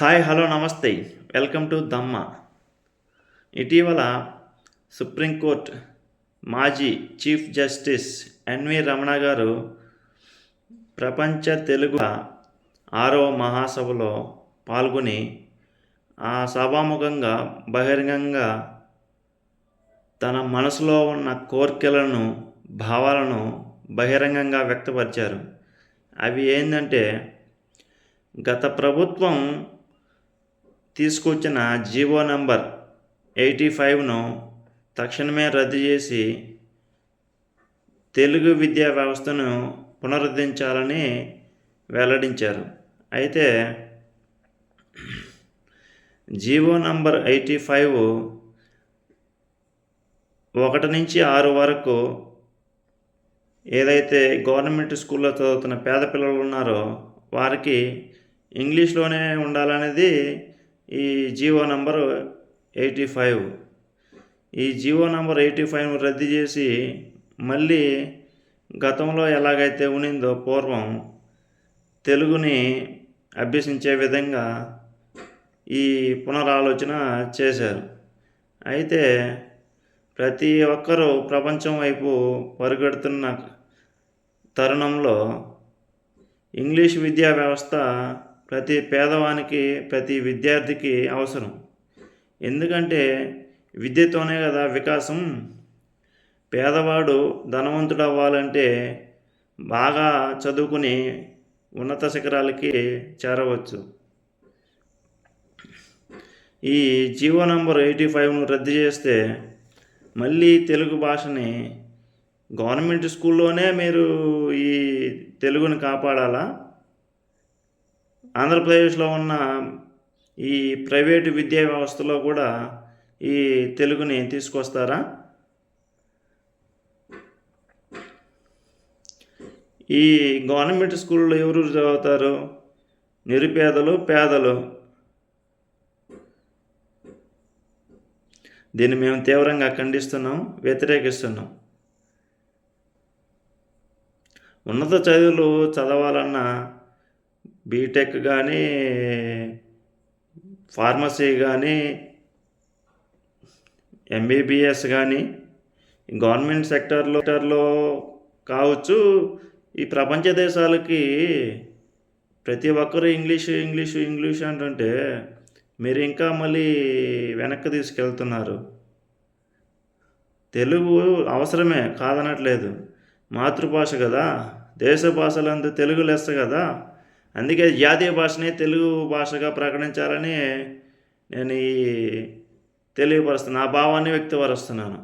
Hi hello నమస్తే. Welcome to Dhamma. ఇటీవల supreme court మాజీ చీఫ్ జస్టిస్ ఎన్వి రమణ గారు ప్రపంచ తెలుగు ఆరవ మహాసభలో పాల్గొని ఆ సభాముఖంగా బహిరంగంగా తన మనసులో ఉన్న కోరికలను భావాలను బహిరంగంగా వ్యక్తపరిచారు. అవి ఏంటంటే గత ప్రభుత్వం తీసుకొచ్చిన జీవో నంబర్ ఎయిటీ ఫైవ్ను తక్షణమే రద్దు చేసి తెలుగు విద్యా వ్యవస్థను పునరుద్ధరించాలని వెల్లడించారు. అయితే జీవో నంబర్ ఎయిటీ ఫైవ్ ఒకటి నుంచి ఆరు వరకు ఏదైతే గవర్నమెంట్ స్కూల్లో చదువుతున్న పేద పిల్లలు ఉన్నారో వారికి ఇంగ్లీష్లోనే ఉండాలనేది ఈ జీవో నంబర్ ఎయిటీ ఫైవ్. ఈ జీవో నంబర్ ఎయిటీ ఫైవ్ రద్దు చేసి మళ్ళీ గతంలో ఎలాగైతే ఉనిందో పూర్వం తెలుగుని అభ్యసించే విధంగా ఈ పునరాలోచన చేశారు. అయితే ప్రతి ఒక్కరూ ప్రపంచం వైపు పరుగెడుతున్న తరుణంలో ఇంగ్లీష్ విద్యా వ్యవస్థ ప్రతి పేదవానికి ప్రతి విద్యార్థికి అవసరం. ఎందుకంటే విద్యతోనే కదా వికాసం. పేదవాడు ధనవంతుడు అవ్వాలంటే బాగా చదువుకుని ఉన్నత శిఖరాలకి చేరవచ్చు. ఈ జీవో నంబర్ ఎయిటీ ఫైవ్ను రద్దు చేస్తే మళ్ళీ తెలుగు భాషని గవర్నమెంట్ స్కూల్లోనే మీరు ఈ తెలుగుని కాపాడాలా? ఆంధ్రప్రదేశ్లో ఉన్న ఈ ప్రైవేటు విద్యా వ్యవస్థలో కూడా ఈ తెలుగుని తీసుకొస్తారా? ఈ గవర్నమెంట్ స్కూల్లో ఎవరు చదువుతారు? నిరుపేదలు పేదలు? దీన్ని మేము తీవ్రంగా ఖండిస్తున్నాం వ్యతిరేకిస్తున్నాం. ఉన్నత చదువులు చదవాలన్నా బీటెక్ కానీ ఫార్మసీ కానీ ఎంబీబీఎస్ కానీ గవర్నమెంట్ సెక్టర్లో సెక్టర్లో కావచ్చు ఈ ప్రపంచ దేశాలకి ప్రతి ఒక్కరు ఇంగ్లీషు ఇంగ్లీషు ఇంగ్లీష్ అంటుంటే మీరు ఇంకా మళ్ళీ వెనక్కి తీసుకెళ్తున్నారు. తెలుగు అవసరమే కాదనట్లేదు. మాతృభాష కదా. దేశ భాషలందు తెలుగు లెస్స కదా. అందుకే జాతీయ భాషని తెలుగు భాషగా ప్రకటించాలని నేను ఈ తెలియపరుస్తున్నాను ఆ భావాన్ని వ్యక్తపరుస్తున్నాను.